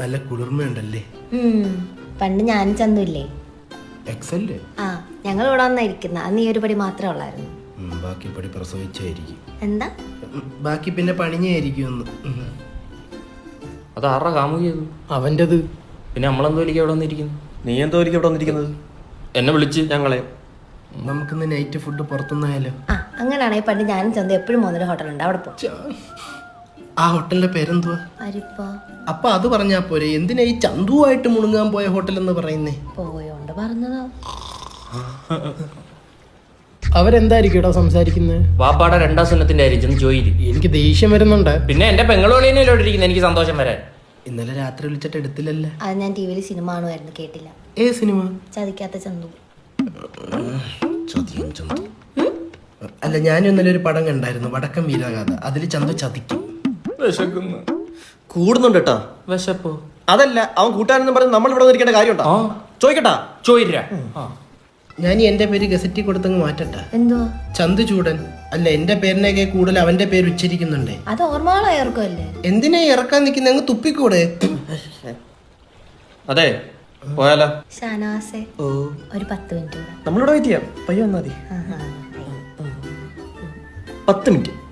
നല്ല കുളിർമയുണ്ടല്ലേ? പണ്ട് ഞാനും ചന്തു ഇല്ലേ എക്സല്ലേ ആ ഞങ്ങൾ ഇവിടെ വന്നായിരിക്കുന്ന അന്ന് ഈ ഒരു പടി മാത്രമേ ഉള്ളായിരുന്നു. ബാക്കി പടി പ്രസവിച്ചായിരിക്കും. എന്താ? ബാക്കി പിന്നെ പണിഞ്ഞായിരിക്കും. അത് ആരുടെ കാമുകിയത് അവന്റെത്. പിന്നെ നമ്മളെന്തോലിക്ക് അവിടെ വന്നിരിക്കുന്നു. നീ എന്തോലിക്ക് അവിടെ ഇവിടെ വന്നിരിക്കുന്നത്? എന്നെ വിളിച്ച് ഞങ്ങളെ. നമുക്കിന്ന് നൈറ്റ് ഫുഡ് പുറത്തുനിന്നായാലോ ആ അങ്ങനെയാണെങ്കിൽ പണ്ട് ഞാനും ചെന്ന് എപ്പോഴും പോകുന്നൊരു ഹോട്ടലുണ്ട് അവിടെ പോ. ആ ഹോട്ടലിന്റെ പേരെന്തുവാ? അപ്പൊ അത് പറഞ്ഞാ പോരെ. എന്തിനാ ഈ ചന്തുവായിട്ട് മുണുങ്ങാൻ പോയ ഹോട്ടൽ എന്ന് പറയുന്നേ? പോയോണ്ട് പറഞ്ഞതോ. അവരെന്തായിരിക്കും സംസാരിക്കുന്നത് വാപ്പാടെ രണ്ടാം സുന്നത്തിന്റെ ആയിരിക്കും ചെന്ന് എനിക്ക് ദേഷ്യം വരുന്നുണ്ട്. പിന്നെ എന്റെ ഇരിക്കുന്നത് എനിക്ക് സന്തോഷം വരാൻ. ഇന്നലെ രാത്രി വിളിച്ചിട്ട് എടുത്തില്ലല്ലേ? അത് ഞാൻ ടി വിയിൽ സിനിമ ആണോ കേട്ടില്ല. ഏ സിനിമ? ചതിക്കാത്ത ചന്തു. ചതിയും ചന്തു. അല്ല ഞാനും ഇന്നലെ ഒരു പടം കണ്ടായിരുന്നു. വടക്കം വീരഗാഥ. അതിൽ ചന്തു ചതിക്കും. വിശക്കുന്നു. കൂടുന്നുണ്ട് കേട്ടാ. വിശപ്പോ. അതല്ല അവൻ കൂട്ടാനെന്ന് പറഞ്ഞ് നമ്മൾ ഇവിടെ നിന്നിരിക്കേണ്ട കാര്യമുണ്ടോ ചോദിക്കട്ടാ. ചോദിക്കാ ഞാൻ ഈ എന്റെ പേര് ഗസറ്റി കൊടുത്തങ്ങ് മാറ്റട്ടെ എന്തോ ചന്തു ചൂടൻ. അല്ല എന്റെ പേരിനൊക്കെ കൂടുതൽ അവന്റെ പേര് ഉച്ചരിക്കുന്നുണ്ടേ. അത് ഓർമ്മകളോ എന്തിനാ ഇറക്കാൻ നിൽക്കുന്ന? അങ്ങ് തുപ്പിക്കൂടെ? അതെ പോയാലോ? ഓ. ഒരു പത്ത് മിനിറ്റ് നമ്മളിവിടെ വെയിറ്റ് ചെയ്യാം. പയ്യ വന്നാ മതി. പത്ത് മിനിറ്റ്.